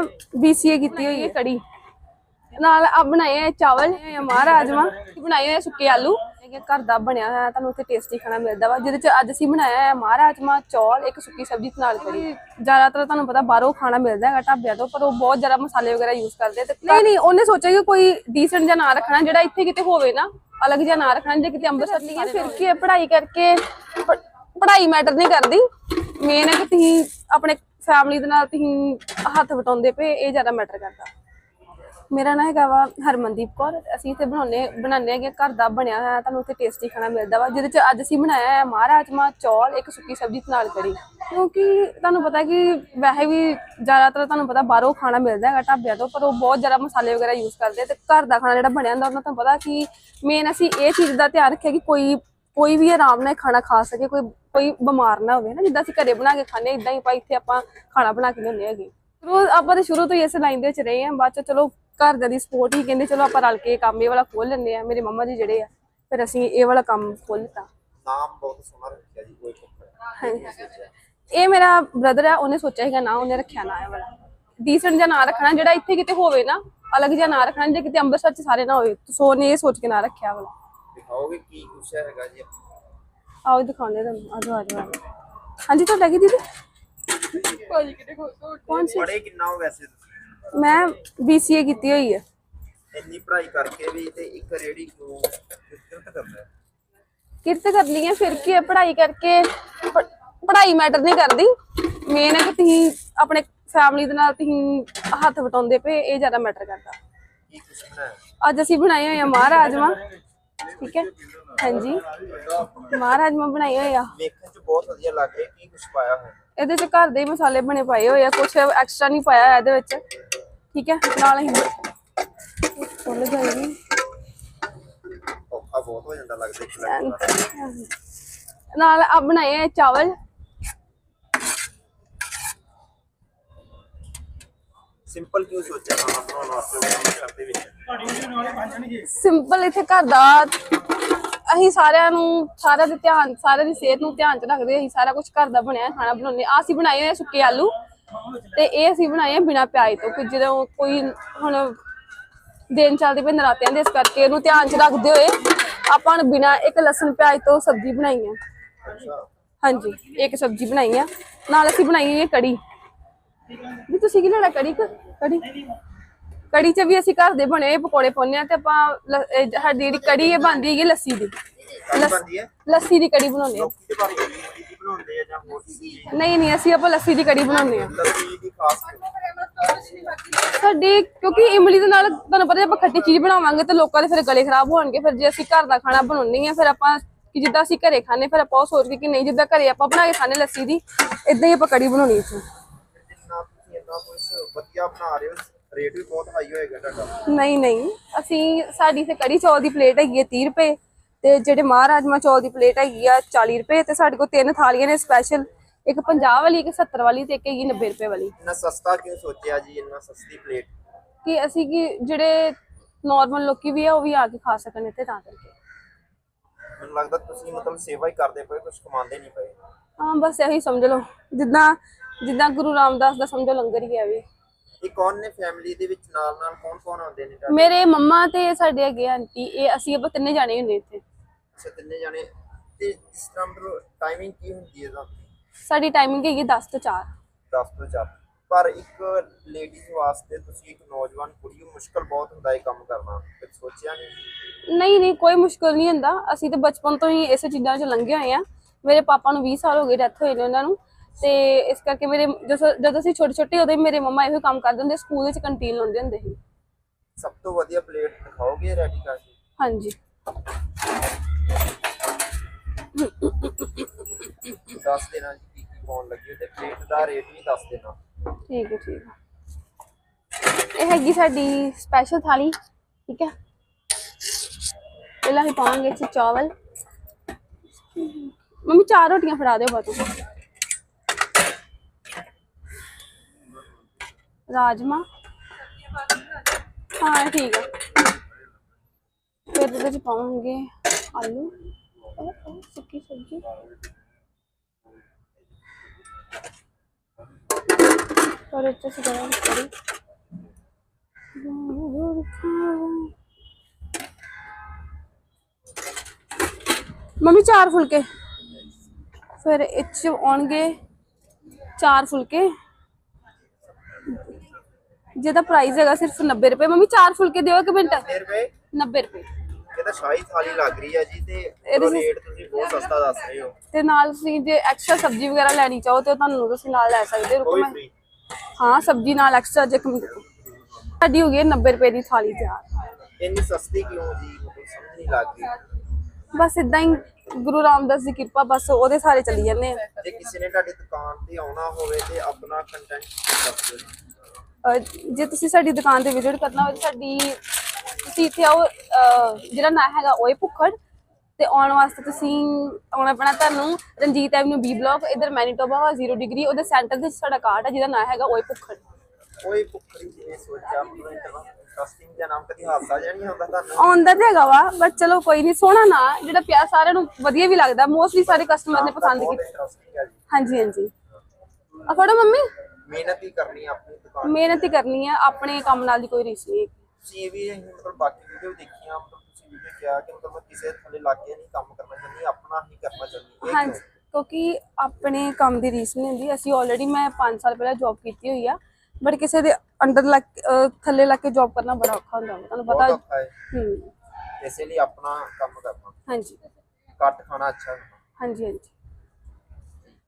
ਮੈਂ BCA ਕੀਤੀ ਹੋਈ ਹੈ ਕੜੀ ਨਾਲ ਆ ਬਣਾਏ ਆ ਚਾਵਲ ਜਾਂ ਮਾਹ ਰਾਜਮਾ ਬਣਾਏ ਹੋਏ ਆ ਸੁੱਕੇ ਆਲੂ। ਇਹ ਘਰ ਦਾ ਬਣਿਆ ਹੋਇਆ ਤੁਹਾਨੂੰ ਉੱਥੇ ਟੇਸਟੀ ਖਾਣਾ ਮਿਲਦਾ ਵਾ। ਜਿਹਦੇ ਚ ਅੱਜ ਅਸੀਂ ਬਣਾਇਆ ਹੈ ਮਾਹ ਰਾਜਮਾ ਚੌਲ ਇੱਕ ਸੁੱਕੀ ਸਬਜ਼ੀ ਨਾਲ ਕੜੀ। ਜ਼ਿਆਦਾਤਰ ਤੁਹਾਨੂੰ ਪਤਾ ਬਾਹਰੋਂ ਖਾਣਾ ਮਿਲਦਾ ਹੈਗਾ ਢਾਬਿਆਂ ਤੋਂ ਪਰ ਉਹ ਬਹੁਤ ਜ਼ਿਆਦਾ ਮਸਾਲੇ ਵਗੈਰਾ ਯੂਜ਼ ਕਰਦੇ ਆ ਤੇ ਨਹੀਂ ਨਹੀਂ ਉਹਨੇ ਸੋਚਿਆ ਕਿ ਕੋਈ ਡੀਸੈਂਟ ਜਿਹਾ ਨਾਂ ਰੱਖਣਾ ਜਿਹੜਾ ਇੱਥੇ ਕਿਤੇ ਹੋਵੇ ਨਾ ਅਲੱਗ ਜਿਹਾ ਨਾਂ ਰੱਖਣਾ ਜੇ ਕਿਤੇ ਅੰਮ੍ਰਿਤਸਰ ਲਈ ਫਿਰ ਕੀ ਪੜ੍ਹਾਈ ਕਰਕੇ ਪੜ੍ਹਾਈ ਮੈਟਰ ਨਹੀਂ ਕਰਦੀ। ਮੇਨ ਹੈ ਕਿ ਤੁਸੀਂ ਆਪਣੇ ਫੈਮਿਲੀ ਦੇ ਨਾਲ ਤੁਸੀਂ ਹੱਥ ਵਟਾਉਂਦੇ ਪਏ, ਇਹ ਜ਼ਿਆਦਾ ਮੈਟਰ ਕਰਦਾ। ਮੇਰਾ ਨਾਂ ਹੈਗਾ ਵਾ ਹਰਮਨਦੀਪ ਕੌਰ, ਅਸੀਂ ਇੱਥੇ ਬਣਾਉਨੇ ਬਣਾਉਂਦੇ ਹੈਗੇ ਘਰ ਦਾ ਬਣਿਆ ਹੋਇਆ, ਤੁਹਾਨੂੰ ਉੱਥੇ ਟੇਸਟੀ ਖਾਣਾ ਮਿਲਦਾ ਵਾ, ਜਿਹਦੇ ਚ ਅੱਜ ਅਸੀਂ ਬਣਾਇਆ ਹੈ ਮਹਾਰਾਜਮਾ ਚੌਲ, ਇੱਕ ਸੁੱਕੀ ਸਬਜ਼ੀ ਤੇ ਨਾਲ ਕੜੀ। ਕਿਉਂਕਿ ਤੁਹਾਨੂੰ ਪਤਾ ਕਿ ਵੈਸੇ ਵੀ ਜ਼ਿਆਦਾਤਰ ਤੁਹਾਨੂੰ ਪਤਾ ਬਾਹਰੋਂ ਖਾਣਾ ਮਿਲਦਾ ਹੈਗਾ ਢਾਬਿਆਂ ਤੋਂ, ਪਰ ਉਹ ਬਹੁਤ ਜ਼ਿਆਦਾ ਮਸਾਲੇ ਵਗੈਰਾ ਯੂਜ਼ ਕਰਦੇ ਆ ਤੇ ਘਰ ਦਾ ਖਾਣਾ ਜਿਹੜਾ ਬਣਿਆ ਹੁੰਦਾ, ਉਹਨਾਂ ਤੁਹਾਨੂੰ ਪਤਾ ਕਿ ਮੇਨ ਅਸੀਂ ਇਹ ਚੀਜ਼ ਦਾ ਧਿਆਨ ਰੱਖਿਆ ਕਿ ਕੋਈ ਕੋਈ ਵੀ ਆਰਾਮ ਨਾਲ ਖਾਣਾ ਖਾ ਸਕੇ ਕੋਈ ਕੋਈ ਬਿਮਾਰ ਨਾ ਹੋਵੇ ਨਾ ਜਿੱਦਾਂ ਅਸੀਂ ਘਰੇ ਬਣਾ ਕੇ ਖਾਂਦੇ ਇਦਾਂ ਹੀ ਪਾ ਇੱਥੇ ਆਪਾਂ ਖਾਣਾ ਬਣਾ ਕੇ ਲਿਆਉਂਦੇ ਹੈਗੇ। ਰੋਜ਼ ਆਪਾਂ ਤਾਂ ਸ਼ੁਰੂ ਤੋਂ ਹੀ ਇਸ ਲਾਈਨ ਦੇ ਵਿੱਚ ਰਹੇ ਹਾਂ ਬਾਅਦ ਚ ਚਲੋ ਘਰ ਦੀ ਸਪੋਰਟ ਹੀ ਕਹਿੰਦੇ ਚਲੋ ਆਪਾਂ ਰਲ ਕੇ ਕੰਮ ਇਹ ਵਾਲਾ ਖੋਲ ਲੈਂਦੇ ਆ ਮੇਰੇ ਮੰਮਾ ਜੀ ਜਿਹੜੇ ਆ ਫਿਰ ਅਸੀਂ ਇਹ ਵਾਲਾ ਕੰਮ ਖੋਲ ਲਿੱਤਾ ਨਾਮ ਬਹੁਤ ਸੋਹਣਾ ਰੱਖਿਆ ਜੀ ਕੋਈ। ਇਹ ਮੇਰਾ ਬ੍ਰਦਰ ਆ ਉਹਨੇ ਸੋਚਿਆ ਸੀਗਾ ਨਾ ਉਹਨੇ ਰੱਖਿਆ ਨਾ ਇਹ ਵਾਲਾ। ਡੀਸੈਂਟ ਜਿਹਾ ਨਾਂ ਰੱਖਣਾ ਜਿਹੜਾ ਇੱਥੇ ਕਿਤੇ ਹੋਵੇ ਨਾ ਅਲੱਗ ਜਿਹਾ ਨਾਂ ਰੱਖਣਾ ਜੇ ਕਿਤੇ ਅੰਮ੍ਰਿਤਸਰ ਚ ਸਾਰੇ ਨਾ ਹੋਵੇ ਸੋ ਉਹਨੇ ਇਹ ਸੋਚ ਕੇ ਨਾਂ ਰੱਖਿਆ ਵਾਲਾ। ਦਿਖਾਓਗੇ ਕੀ ਕੁਛ ਹੈਗਾ ਜੀ? ਆਓ ਦਿਖਾਉਂਦੇ ਤੁਹਾਨੂੰ ਆਜੋ ਆਜੋ ਆਜੋ ਹਾਂਜੀ ਤੁਹਾਡਾ ਕੀ ਦੀਦੀ? ਕੌਣ ਸੀ? ਪੜੇ ਕਿੰਨਾ ਹੋ ਵੈਸੇ ਤੁਸੀਂ? ਮੈਂ BCA ਕੀਤੀ ਹੋਈ ਹੈ ਇੰਨੀ ਪੜ੍ਹਾਈ ਕਰਕੇ ਵੀ ਤੇ ਇੱਕ ਰੇੜੀ ਕਿਉਂ ਕਿਰਤ ਕਰਦਾ ਹੈ? ਕਿਰਤ ਕਰ ਲਈ ਹੈ ਫਿਰ ਕੀ ਹੈ ਪੜ੍ਹਾਈ ਕਰਕੇ ਪ- ਪੜ੍ਹਾਈ ਮੈਟਰ ਨਹੀਂ ਕਰਦੀ। ਮੇਨ ਹੈ ਕਿ ਤੁਸੀਂ ਆਪਣੇ ਫੈਮਿਲੀ ਦੇ ਨਾਲ ਤੁਸੀਂ ਹੱਥ ਵਟਾਉਂਦੇ ਪਏ ਇਹ ਜ਼ਿਆਦਾ ਮੈਟਰ ਕਰਦਾ। ਕੀ ਕੁਛ ਬਣਾਇਆ? ਅੱਜ ਅਸੀਂ ਬਣਾਏ ਹੋਏ ਆ ਮਾਹ ਰਾਜਮਾ ਠੀਕ ਹੈ? ਹਾਂਜੀ। ਮਾਹ ਰਾਜਮਾ ਬਣਾਏ ਹੋਏ ਆ। ਵੇਖਣ ਚ ਬਹੁਤ ਵਧੀਆ ਲੱਗ ਰਿਹਾ ਕੀ ਕੁਛ ਪਾਇਆ ਹੋਇਆ? ਇਹਦੇ ਚ ਘਰ ਦੇ ਹੀ ਮਸਾਲੇ ਬਣੇ ਪਾਏ ਹੋਏ ਆ ਕੁਝ ਐਕਸਟਰਾ ਨਹੀਂ ਪਾਇਆ ਹੋਇਆ ਇਹਦੇ ਵਿੱਚ। ਠੀਕ ਹੈ? ਨਾਲ ਅਸੀਂ ਫੁੱਲ ਜਾਏਗੀ ਔਖਾ ਬਹੁਤ ਹੋ ਜਾਂਦਾ ਲੱਗਦਾ ਇੱਕ ਲੱਗ ਨਾਲ ਆ ਬਣਾਏ ਆ ਚਾਵਲ। ਸਿੰਪਲ ਕਿਉਂ ਸੋਚਿਆ? ਖਾਣਾ ਬਣਾਉਣ ਵਾਸਤੇ ਅੰਮ੍ਰਿਤਸਰ ਦੇ ਵਿੱਚ ਸਿੰਪਲ ਇੱਥੇ ਘਰ ਦਾ ਅਸੀਂ ਸਾਰਿਆਂ ਨੂੰ, ਸਾਰਿਆਂ ਦੇ ਧਿਆਨ, ਸਾਰਿਆਂ ਦੀ ਸਿਹਤ ਨੂੰ ਧਿਆਨ ਚ ਰੱਖਦੇ, ਅਸੀਂ ਸਾਰਾ ਕੁਝ ਘਰ ਦਾ ਬਣਿਆ, ਖਾਣਾ ਬਣਾਉਂਦੇ ਆ ਅਸੀਂ ਬਣਾਏ ਹੋਏ ਸੁੱਕੇ ਆਲੂ ਤੇ ਇਹ ਅਸੀਂ ਬਣਾਏ ਆ ਬਿਨਾ ਪਿਆਜ਼ ਤੋਂ। ਕਿ ਜਦੋਂ ਕੋਈ ਹੁਣ ਦਿਨ ਚੱਲਦੇ ਪਏ ਨਰਾਤਿਆਂ ਦੇ, ਇਸ ਕਰਕੇ ਇਹਨੂੰ ਧਿਆਨ ਚ ਰੱਖਦੇ ਹੋਏ ਆਪਾਂ ਨੇ ਬਿਨਾ ਇੱਕ ਲਸਣ, ਪਿਆਜ਼ ਤੋਂ ਸਬਜ਼ੀ ਬਣਾਈ ਆ। ਹਾਂਜੀ, ਇੱਕ ਸਬਜ਼ੀ ਬਣਾਈ ਆ। ਨਾਲ ਅਸੀਂ ਬਣਾਈ ਹੈ ਕੜੀ। ਵੀ ਤੁਸੀਂ ਕੀ ਲੈਣਾ, ਕੜੀ ਕੜੀ? ਕੜੀ ਚ ਵੀ ਅਸੀਂ ਘਰ ਦੇ ਬਣੇ ਹੋਏ ਪਕੌੜੇ ਪਾਉਂਦੇ ਆ ਤੇ ਆਪਾਂ ਲ- ਇਹ ਸਾਡੀ ਜਿਹੜੀ ਕੜੀ ਇਹ ਬਣਦੀ ਹੈਗੀ ਲੱਸੀ ਦੀ। ਕਾਹਦੀ ਬਣਦੀ ਹੈ? ਲੱਸੀ ਦੀ ਕੜੀ ਬਣਾਉਂਦੇ ਆ ਲੋਕੀ ਬਣਾਉਂਦੇ ਜਾਂ ਹੋਰ ਨਹੀਂ ਨਹੀਂ ਅਸੀਂ ਆਪਾਂ ਲੱਸੀ ਦੀ ਕੜੀ ਬਣਾਉਂਦੇ ਆ ਲੱਸੀ ਦੀ ਖਾਸ ਕਿਉਂ? ਸਾਡੀ ਕਿਉਂਕਿ ਇਮਲੀ ਦੇ ਨਾਲ ਤੁਹਾਨੂੰ ਪਤਾ ਜੇ ਆਪਾਂ ਖੱਟੀ ਚੀਜ਼ ਬਣਾਵਾਂਗੇ ਤੇ ਲੋਕਾਂ ਦੇ ਫਿਰ ਗਲੇ ਖਰਾਬ ਹੋਣਗੇ। ਫਿਰ ਜੇ ਅਸੀਂ ਘਰ ਦਾ ਖਾਣਾ ਬਣਾਉਣੀ ਆ ਫਿਰ ਆਪਾਂ ਕਿ ਜਿੱਦਾਂ ਅਸੀਂ ਘਰੇ ਖਾਣੇ ਫਿਰ ਆਪਾਂ ਉਹ ਸੋਚ ਕੇ ਕਿ ਨਹੀਂ ਜਿੱਦਾਂ ਘਰੇ ਆਪਾਂ ਬਣਾ ਕੇ ਖਾਣੇ ਲੱਸੀ ਦੀ ਇਦਾਂ ਹੀ ਆਪਾਂ ਕੜੀ ਬਣਾਉਣੀ ਇੱਥੇ ਜਿੰਨਾ ਤੁਸੀਂ ਇੰਨਾ ਕੁਛ ਵਧੀਆ ਬਣਾ ਰਹੇ ਹੋ ਰੇਟ ਵੀ ਬਹੁਤ ਹਾਈ ਹੋਏਗਾ ਤੁਹਾਡਾ। ਨਹੀਂ ਨਹੀਂ। ਅਸੀਂ ਸਾਡੀ ਤੇ ਕੜੀ ਚੌਲ ਦੀ ਪਲੇਟ ਹੈਗੀ ਹੈ 30 ਰੁਪਏ ਤੇ ਜਿਹੜੇ ਮਾਹ ਰਾਜਮਾ ਚੌਲ ਦੀ ਪਲੇਟ ਹੈਗੀ ਆ 40 ਰੁਪਏ ਤੇ ਸਾਡੇ ਕੋਲ ਤਿੰਨ ਥਾਲੀਆਂ ਨੇ ਸਪੈਸ਼ਲ ਇੱਕ 50 ਵਾਲੀ ਇੱਕ 70 ਵਾਲੀ ਤੇ ਇੱਕ ਹੈਗੀ 90 ਰੁਪਏ ਵਾਲੀ। ਇੰਨਾ ਸਸਤਾ ਕਿਉਂ ਸੋਚਿਆ ਜੀ ਇੰਨਾ ਸਸਤੀ ਪਲੇਟ ਕਿ ਅਸੀਂ ਕਿ ਜਿਹੜੇ ਨਾਰਮਲ ਲੋਕੀ ਵੀ ਆ ਉਹ ਵੀ ਆ ਕੇ ਖਾ ਸਕਣ ਇੱਥੇ ਤਾਂ ਕਰਕੇ। ਮੈਨੂੰ ਲੱਗਦਾ ਤੁਸੀਂ ਮਤਲਬ ਸੇਵਾ ਹੀ ਕਰਦੇ ਪਏ ਕੁਝ ਕਮਾਉਂਦੇ ਨਹੀਂ ਪਏ। ਹਾਂ ਬਸ ਇਹੀ ਸਮਝ ਲਓ। ਜਿੱਦਾਂ ਜਿੱਦਾਂ ਗੁਰੂ ਰਾਮਦਾਸ ਦਾ ਸਮਝੋ ਲੰਗਰ ਹੀ ਹੈ ਵੀ। ਇਹ ਕੌਣ ਨੇ ਫੈਮਿਲੀ ਦੇ ਵਿੱਚ ਨਾਲ ਨਾਲ ਕੌਣ ਕੌਣ ਆਉਂਦੇ ਨੇ ਤੁਹਾਡੇ? ਮੇਰੇ ਮੰਮਾ ਤੇ ਸਾਡੇ ਆ ਆਂਟੀ ਇਹ ਅਸੀਂ ਆਪਾਂ ਤਿੰਨੇ ਜਾਣੇ ਹੁੰਦੇ ਇੱਥੇ। ਅੱਛਾ ਤਿੰਨੇ ਜਾਣੇ। ਤੇ ਇਸ ਤਰ੍ਹਾਂ ਟਾਈਮਿੰਗ ਕੀ ਹੁੰਦੀ ਹੈ ਤੁਹਾਡੀ? ਸਾਡੀ ਟਾਈਮਿੰਗ ਹੈਗੀ 10 ਤੋਂ 4 10 ਤੋਂ 4 ਪਰ ਇੱਕ ਲੇਡੀਜ਼ ਵਾਸਤੇ ਤੁਸੀਂ ਇੱਕ ਨੌਜਵਾਨ ਕੁੜੀ ਨੂੰ ਮੁਸ਼ਕਲ ਬਹੁਤ ਹੁੰਦਾ ਇਹ ਕੰਮ ਕਰਨਾ। ਫਿਰ ਸੋਚਿਆ ਨਹੀਂ? ਨਹੀਂ ਨਹੀਂ ਕੋਈ ਮੁਸ਼ਕਲ ਨਹੀਂ ਹੁੰਦਾ। ਅਸੀਂ ਤੇ ਬਚਪਨ ਤੋਂ ਹੀ ਇਸੇ ਚੀਜ਼ਾਂ 'ਚ ਲੰਘੇ ਹੋਏ ਆ ਮੇਰੇ ਪਾਪਾ ਨੂੰ 20 ਸਾਲ ਹੋ ਗਏ ਡੈਥ ਹੋਏ ਨੇ ਉਹਨਾਂ ਨੂੰ। ਤੇ ਇਸ ਕਰਕੇ ਮੇਰੇ ਜਦੋਂ ਜਦੋਂ ਅਸੀਂ ਛੋਟੇ ਛੋਟੇ ਉਦੋਂ ਮੇਰੇ ਮੰਮਾ ਇਹੋ ਕੰਮ ਕਰਦੇ ਹੁੰਦੇ ਸਕੂਲ ਵਿੱਚ ਕੰਟੀਨ ਲਾਉਂਦੇ ਹੁੰਦੇ ਸੀ। ਸਭ ਤੋਂ ਵਧੀਆ ਪਲੇਟ ਦਿਖਾਓਗੇ ਰੈਡੀ ਕਰਕੇ? ਹਾਂਜੀ। ਦੱਸ ਦੇਣਾ ਜੀ ਕੀ ਕੀ ਪਾਉਣ ਲੱਗੀ ਤੇ ਪਲੇਟ ਦਾ ਰੇਟ ਵੀ ਦੱਸ ਦੇਣਾ। ਠੀਕ ਹੈ ਠੀਕ ਹੈ। ਇਹ ਹੈਗੀ ਸਾਡੀ ਸਪੈਸ਼ਲ ਥਾਲੀ ਠੀਕ ਹੈ। ਪਹਿਲਾਂ ਹੀ ਪਾਵਾਂਗੇ ਇੱਥੇ ਚਾਵਲ। ਮੰਮੀ ਚਾਰ ਰੋਟੀਆਂ ਫੜਾ ਦਿਓ ਬਾਤੂ ਰਾਜਮਾ ਹਾਂ ਇਹ ਠੀਕ ਹੈ ਫਿਰ ਇਹਦੇ ਵਿੱਚ ਪਾਵਾਂਗੇ ਆਲੂ ਉਹ ਉਹ ਸੁੱਕੀ ਸਬਜ਼ੀ ਪਰ ਇੱਥੇ ਅਸੀਂ ਕਰਾਂਗੇ ਕੜੀ ਮੰਮੀ ਚਾਰ ਫੁਲਕੇ ਫਿਰ ਇਹ 'ਚ ਆਉਣਗੇ ਚਾਰ ਫੁਲਕੇ ਜਿਹਦਾ ਪ੍ਰਾਈਸ ਹੈਗਾ ਸਿਰਫ 90 ਰੁਪਏ। ਮੰਮੀ ਚਾਰ ਫੁਲਕੇ ਦਿਓ ਇੱਕ ਮਿੰਟ। ਫਿਰ ਵੇ 90 ਰੁਪਏ। ਇਹ ਤਾਂ ਸ਼ਾਹੀ ਥਾਲੀ ਲੱਗ ਰਹੀ ਹੈ ਜੀ ਤੇ ਇਹਦੇ ਚ- ਰੇਟ ਤੁਸੀਂ ਬਹੁਤ ਸਸਤਾ ਦੱਸ ਰਹੇ ਹੋ। ਤੇ ਨਾਲ ਤੁਸੀਂ ਜੇ ਐਕਸਟਰਾ ਸਬਜ਼ੀ ਵਗੈਰਾ ਲੈਣੀ ਚਾਹੋ ਤੇ ਤੁਹਾਨੂੰ ਤੁਸੀਂ ਨਾਲ ਲੈ ਸਕਦੇ ਹੋ। ਰੁਕੋ ਮੈਂ ਹਾਂ ਸਬਜ਼ੀ ਨਾਲ ਐਕਸਟਰਾ ਜੇ ਕਮ ਸਾਡੀ ਹੋ ਗਈ ਹੈ 90 ਰੁਪਏ ਦੀ ਥਾਲੀ ਤਿਆਰ। ਇੰਨੀ ਸਸਤੀ ਕਿਉਂ ਜੀ? ਮੈਨੂੰ ਸਮਝ ਨਹੀਂ ਲੱਗ ਰਹੀ। ਬਸ ਇਦਾਂ ਹੀ ਗੁਰੂ ਰਾਮਦਾਸ ਦੀ ਕਿਰਪਾ ਬਸ ਉਹਦੇ ਸਾਰੇ ਚੱਲੀ ਜਾਂਦੇ ਆ। ਜੇ ਕਿਸੇ ਨੇ ਤੁਹਾਡੀ ਦੁਕਾਨ ਤੇ ਆਉਣਾ ਹੋਵੇ ਤੇ ਆਪਣਾ ਕੰਟੈਂਟ ਦੱਸ ਦਿਓ। ਜੇ ਤੁਸੀਂ ਸਾਡੀ ਦੁਕਾਨ ਤੇ ਵਿਜ਼ਿਟ ਕਰਨਾ ਹੋਵੇ ਸਾਡੀ ਤੁਸੀਂ ਇੱਥੇ ਆਓ ਜਿਹੜਾ ਨਾਂ ਹੈਗਾ ਓਏ ਭੁੱਖੜ। ਤੇ ਆਉਣ ਵਾਸਤੇ ਤੁਸੀਂ ਆਉਣਾ ਪੈਣਾ ਤੁਹਾਨੂੰ ਰਣਜੀਤ ਐਵਨਿਊ ਬੀ ਬਲਾਕ ਇਧਰ ਮੈਨੀਟੋਬਾ ਵਾ 0 ਡਿਗਰੀ ਉਹਦੇ ਸੈਂਟਰ ਦੇ ਸਾਡਾ ਕਾਰਡ ਹੈ ਜਿਹਦਾ ਨਾਂ ਹੈਗਾ ਓਏ ਭੁੱਖੜ। ਕੋਈ ਭੁੱਖੜੀ ਜਿਵੇਂ ਸੋਚਿਆ ਆਪਣਾ ਇੰਟਰਸਟਿੰਗ ਜਿਹਾ ਨਾਮ ਕਦੀ ਹਾਦਸਾ ਜਿਹਾ ਨਹੀਂ ਹੁੰਦਾ ਤੁਹਾਨੂੰ? ਆਉਂਦਾ ਤੇ ਹੈਗਾ ਵਾ ਬਟ ਚਲੋ ਕੋਈ ਨਹੀਂ ਸੋਹਣਾ ਨਾ ਜਿਹੜਾ ਪਿਆ ਸਾਰਿਆਂ ਨੂੰ ਵਧੀਆ ਵੀ ਲੱਗਦਾ। ਮੋਸਟਲੀ ਸਾਰੇ ਕਸਟਮਰ ਨੇ ਪਸੰਦ ਕੀਤਾ। ਹਾਂਜੀ ਹਾਂਜੀ। ਆ ਫੜੋ ਮੰਮੀ। ਮਿਹਨਤ ਹੀ ਕਰਨੀ ਹੈ ਆਪਣੀ ਦੁਕਾਨ ਮਿਹਨਤ ਹੀ ਕਰਨੀ ਹੈ ਆਪਣੇ ਕੰਮ ਨਾਲ ਦੀ ਕੋਈ ਰੀਸ ਨਹੀਂ ਹੈਗੀ। ਤੁਸੀਂ ਇਹ ਵੀ ਅਸੀਂ ਮਤਲਬ ਬਾਕੀ ਵੀਡੀਓ ਦੇਖੀਆਂ ਮਤਲਬ ਤੁਸੀਂ ਵੀਡੀਓ ਕਿਹਾ ਕਿ ਮਤਲਬ ਮੈਂ ਕਿਸੇ ਥੱਲੇ ਲੱਗ ਕੇ ਨਹੀਂ ਕੰਮ ਕਰਨਾ ਚਾਹੁੰਦੀ ਆਪਣਾ ਹੀ ਕਰਨਾ ਚਾਹੁੰਦੀ ਇਹ ਹਾਂਜੀ ਕਿਉਂਕਿ ਆਪਣੇ ਕੰਮ ਦੀ ਰੀਸ ਨਹੀਂ ਹੁੰਦੀ। ਅਸੀਂ ਆਲਰੇਡੀ ਮੈਂ 5 ਸਾਲ ਪਹਿਲਾਂ ਜੌਬ ਕੀਤੀ ਹੋਈ ਆ ਬਟ ਕਿਸੇ ਦੇ ਅੰਡਰ ਲੱਗ ਅਹ ਥੱਲੇ ਲੱਗ ਕੇ ਜੌਬ ਕਰਨਾ ਬੜਾ ਔਖਾ ਹੁੰਦਾ ਵਾ, ਤੁਹਾਨੂੰ ਬਹੁਤ ਪਤਾ ਔਖਾ ਹੈ। ਹੂੰ। ਇਸੇ ਲਈ ਆਪਣਾ ਕੰਮ ਕਰਨਾ। ਹਾਂਜੀ। ਘੱਟ ਖਾਣਾ ਅੱਛਾ ਹਾਂਜੀ ਹਾਂਜੀ।